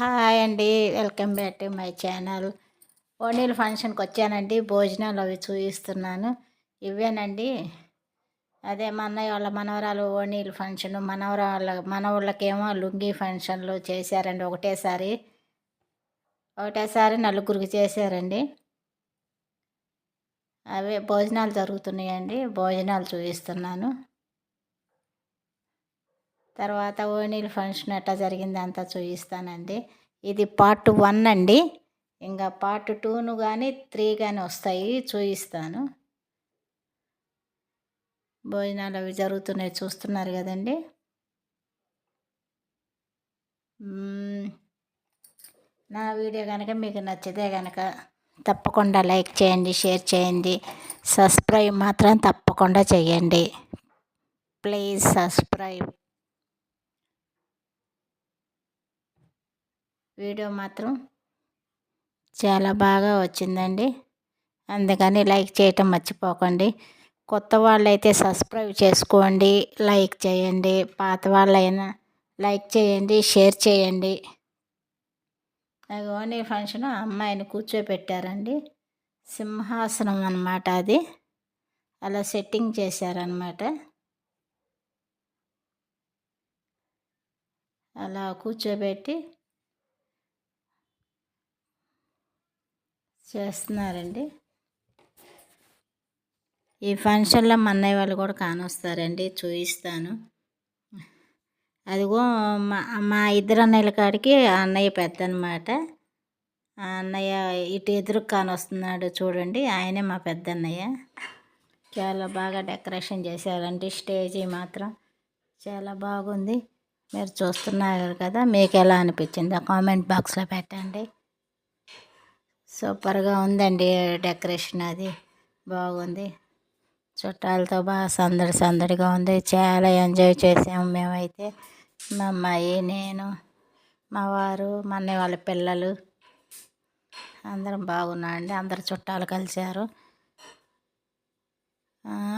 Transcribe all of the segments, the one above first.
Hi అండి. Welcome back to my channel. O'Neill ఫంక్షన్కి వచ్చానండి. భోజనాలు అవి చూపిస్తున్నాను ఇవేనండి. అదే మా అన్నయ్య వాళ్ళ మనవరాలు ఓనీల్ ఫంక్షన్ మనవరాళ్ళ మనవాళ్ళకేమో లుంగీ ఫంక్షన్లు చేశారండి ఒకటేసారి. ఒకటేసారి నలుగురికి చేశారండి. అవే భోజనాలు జరుగుతున్నాయండి. భోజనాలు చూపిస్తున్నాను తర్వాత ఓనీల్ ఫంక్షన్ ఎట్లా జరిగింది అంతా చూపిస్తానండి. ఇది పార్ట్ వన్ అండి. ఇంకా పార్ట్ టూను కానీ త్రీ కానీ వస్తాయి చూపిస్తాను. భోజనాలు అవి జరుగుతున్నాయి చూస్తున్నారు కదండి. నా వీడియో కనుక మీకు నచ్చితే కనుక తప్పకుండా లైక్ చేయండి షేర్ చేయండి. సబ్స్క్రైబ్ మాత్రం తప్పకుండా చేయండి. Please subscribe. వీడియో మాత్రం చాలా బాగా వచ్చిందండి. అందుకని లైక్ చేయటం మర్చిపోకండి. కొత్త వాళ్ళైతే సబ్స్క్రైబ్ చేసుకోండి లైక్ చేయండి. పాత వాళ్ళైనా లైక్ చేయండి షేర్ చేయండి. ఓనీ ఫంక్షన్ అమ్మాయిని కూర్చోబెట్టారండి సింహాసనం అనమాట అది. అలా సెట్టింగ్ చేశారనమాట అలా కూర్చోబెట్టి చేస్తున్నారండి. ఈ ఫంక్షన్లో మా అన్నయ్య వాళ్ళు కూడా కానొస్తారండి చూపిస్తాను అదిగో మా మా ఇద్దరు అన్నయ్యల కాడికి అన్నయ్య పెద్ద అనమాట అన్నయ్య ఇటు ఎదురు కానొస్తున్నాడు చూడండి ఆయనే మా పెద్ద అన్నయ్య చాలా బాగా డెకరేషన్ చేశారండి స్టేజీ మాత్రం. చాలా బాగుంది. మీరు చూస్తున్నారు కదా మీకు ఎలా అనిపించిందో కామెంట్ బాక్స్లో పెట్టండి. సూపర్గా ఉందండి డెకరేషన్ అది. బాగుంది. చుట్టాలతో బాగా సందడి సందడిగా ఉంది. చాలా ఎంజాయ్ చేసాము మేమైతే. మా అమ్మాయి నేను మా వారు మా అన్నయ్య వాళ్ళ పిల్లలు. అందరం బాగున్నామండి. అందరు చుట్టాలు కలిశారు.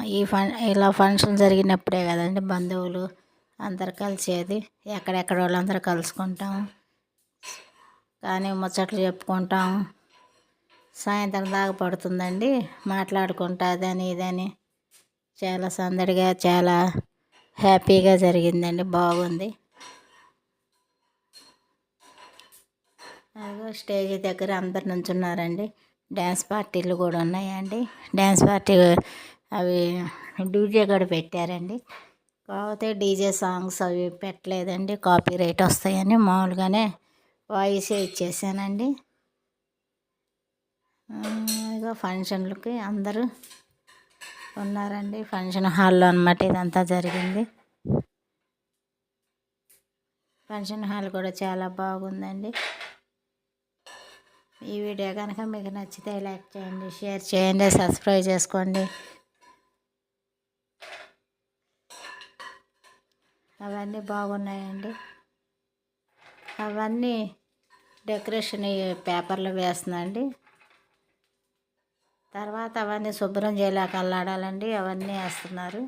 ఈ ఫన్ ఇలా ఫంక్షన్ జరిగినప్పుడే కదండి బంధువులు అందరు కలిసేది. ఎక్కడెక్కడ వాళ్ళందరూ కలుసుకుంటాం. కానీ ముచ్చట్లు చెప్పుకుంటాం. సాయంత్రం దాకా పడుతుందండి. మాట్లాడుకుంటా అదని ఇదని. చాలా సందడిగా చాలా హ్యాపీగా జరిగిందండి. బాగుంది. అదిగో స్టేజ్ దగ్గర అందరు నుంచున్నారండి. డ్యాన్స్ పార్టీలు కూడా ఉన్నాయండి. డ్యాన్స్ పార్టీ అవి డీజే కూడా పెట్టారండి. కాకపోతే డీజే సాంగ్స్ అవి పెట్టలేదండి. కాపీ రైట్ వస్తాయని మామూలుగానే వాయిసే ఇచ్చేసానండి. ఇక ఫంక్షన్లకి అందరూ ఉన్నారండి. ఫంక్షన్ హాల్లో అనమాట ఇదంతా జరిగింది. ఫంక్షన్ హాల్ కూడా చాలా బాగుందండి. ఈ వీడియో కనుక మీకు నచ్చితే లైక్ చేయండి షేర్ చేయండి సబ్స్క్రైబ్ చేసుకోండి. అవన్నీ బాగున్నాయండి. అవన్నీ డెకరేషన్ పేపర్లో వేస్తుందండి తర్వాత అవన్నీ శుభ్రం చేయలేక అల్లాడాలండి అవన్నీ వేస్తున్నారు.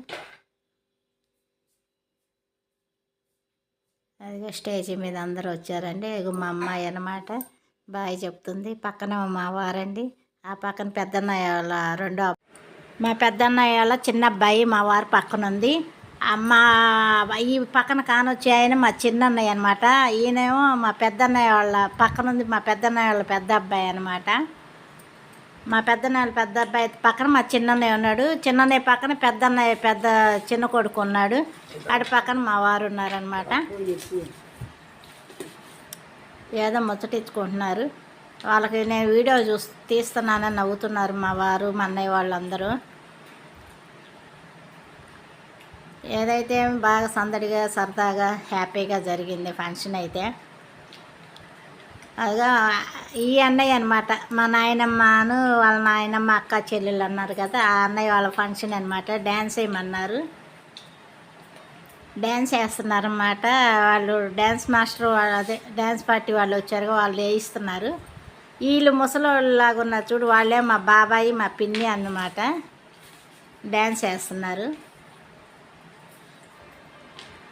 అదిగో స్టేజ్ మీద అందరూ వచ్చారండి. ఇక మా అమ్మాయి అనమాట బాయ్ చెప్తుంది. పక్కన మా వారండి. ఆ పక్కన పెద్దన్నయ్య వాళ్ళ రెండో మా పెద్దన్నయ్య వాళ్ళ చిన్న అబ్బాయి మా వారు పక్కన ఉంది మా ఈ పక్కన కానొచ్చి ఆయన మా చిన్నన్నయ్య అనమాట ఈయనేమో మా పెద్దన్నయ్య వాళ్ళ పక్కనుంది మా పెద్దన్నయ్య వాళ్ళ పెద్ద అబ్బాయి అనమాట మా పెద్దన్నయ్య పెద్ద అబ్బాయి పక్కన మా చిన్నన్నయ్య ఉన్నాడు. చిన్నన్నయ్య పక్కన పెద్దన్నయ్య పెద్ద చిన్న కొడుకు ఉన్నాడు. అటు పక్కన మా వారు ఉన్నారనమాట ఏదో ముచ్చటించుకుంటున్నారు వాళ్ళకి నేను వీడియో చూ తీస్తున్నానని నవ్వుతున్నారు మా వారు మా అన్నయ్య వాళ్ళందరూ. ఏదైతే బాగా సందడిగా సరదాగా హ్యాపీగా జరిగింది ఫంక్షన్ అయితే అదిగా ఈ అన్నయ్య అనమాట మా నాయనమ్మను వాళ్ళ నాయనమ్మ అక్క చెల్లెళ్ళు అన్నారు కదా ఆ అన్నయ్య వాళ్ళ ఫంక్షన్ అనమాట డ్యాన్స్ వేయమన్నారు డ్యాన్స్ వేస్తున్నారన్నమాట వాళ్ళు డ్యాన్స్ మాస్టర్ అదే డ్యాన్స్ పార్టీ వాళ్ళు వచ్చారు వాళ్ళు వేయిస్తున్నారు. వీళ్ళు ముసలోళ్ళలాగా ఉన్నారు చూడు వాళ్ళే మా బాబాయి మా పిన్ని అన్నమాట. డ్యాన్స్ వేస్తున్నారు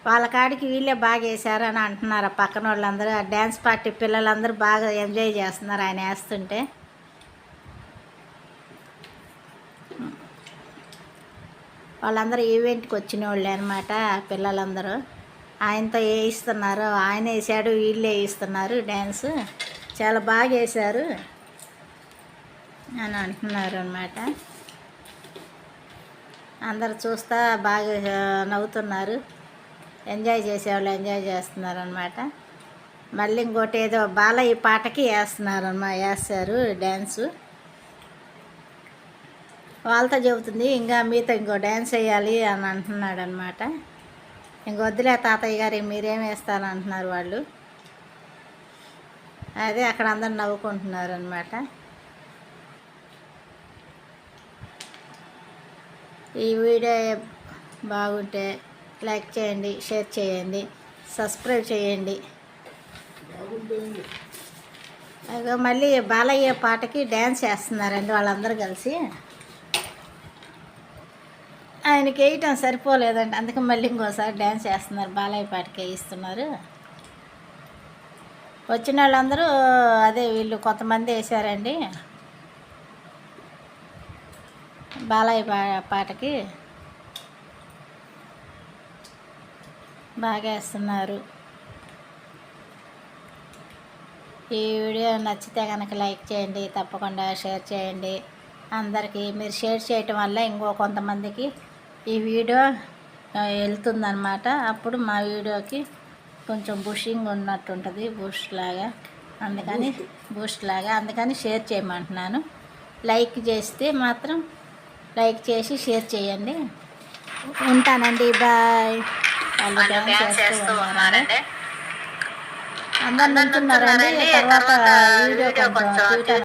వాళ్ళ కాడికి వీళ్ళే బాగా వేశారు అని అంటున్నారు. ఆ పక్కన వాళ్ళందరూ ఆ డ్యాన్స్ పార్టీ పిల్లలందరూ బాగా ఎంజాయ్ చేస్తున్నారు ఆయన వేస్తుంటే. వాళ్ళందరూ ఈవెంట్కి వచ్చిన వాళ్ళే అనమాట పిల్లలందరూ. ఆయనతో వేయిస్తున్నారు ఆయన వేసాడు వీళ్ళే వేయిస్తున్నారు డ్యాన్స్ చాలా బాగా వేశారు అని అంటున్నారు అనమాట అందరు చూస్తా బాగా నవ్వుతున్నారు. ఎంజాయ్ చేసేవాళ్ళు ఎంజాయ్ చేస్తున్నారు అనమాట మళ్ళీ ఇంకోటి ఏదో బాలయ్య పాటకి వేస్తున్నారు వేస్తారు డ్యాన్సు. వాళ్ళతో చెబుతుంది ఇంకా మీతో ఇంకో డ్యాన్స్ వేయాలి అని అంటున్నాడు అనమాట ఇంక వద్దులే తాతయ్య గారు మీరేం వేస్తారు అంటున్నారు వాళ్ళు. అదే అక్కడ అందరు నవ్వుకుంటున్నారు అనమాట ఈ వీడియో బాగుంటే లైక్ చేయండి షేర్ చేయండి సబ్స్క్రైబ్ చేయండి. మళ్ళీ బాలయ్య పాటకి డ్యాన్స్ చేస్తున్నారండి వాళ్ళందరూ కలిసి. ఆయనకి వేయటం సరిపోలేదండి అందుకే మళ్ళీ ఇంకోసారి డ్యాన్స్ చేస్తున్నారు బాలయ్య పాటకి వేయిస్తున్నారు. వచ్చిన వాళ్ళందరూ అదే వీళ్ళు కొంతమంది వేశారండి. బాలయ్య పా పాటకి. బాగా వేస్తున్నారు ఈ వీడియో నచ్చితే కనుక లైక్ చేయండి తప్పకుండా షేర్ చేయండి. అందరికీ మీరు షేర్ చేయటం వల్ల ఇంకో కొంతమందికి ఈ వీడియో వెళ్తుందనమాట అప్పుడు మా వీడియోకి కొంచెం బుషింగ్ ఉన్నట్టు ఉంటుంది బూస్ట్ లాగా. అందుకని బూస్ట్ లాగా. అందుకని షేర్ చేయమంటున్నాను. లైక్ చేస్తే మాత్రం లైక్ చేసి షేర్ చేయండి. ఉంటానండి బాయ్. వాళ్ళు డ్యాన్స్ చేస్తూ ఉన్నారండి అందరు నుంచున్నారండి తర్వాత వీడియో కొంచెం ట్విట్టర్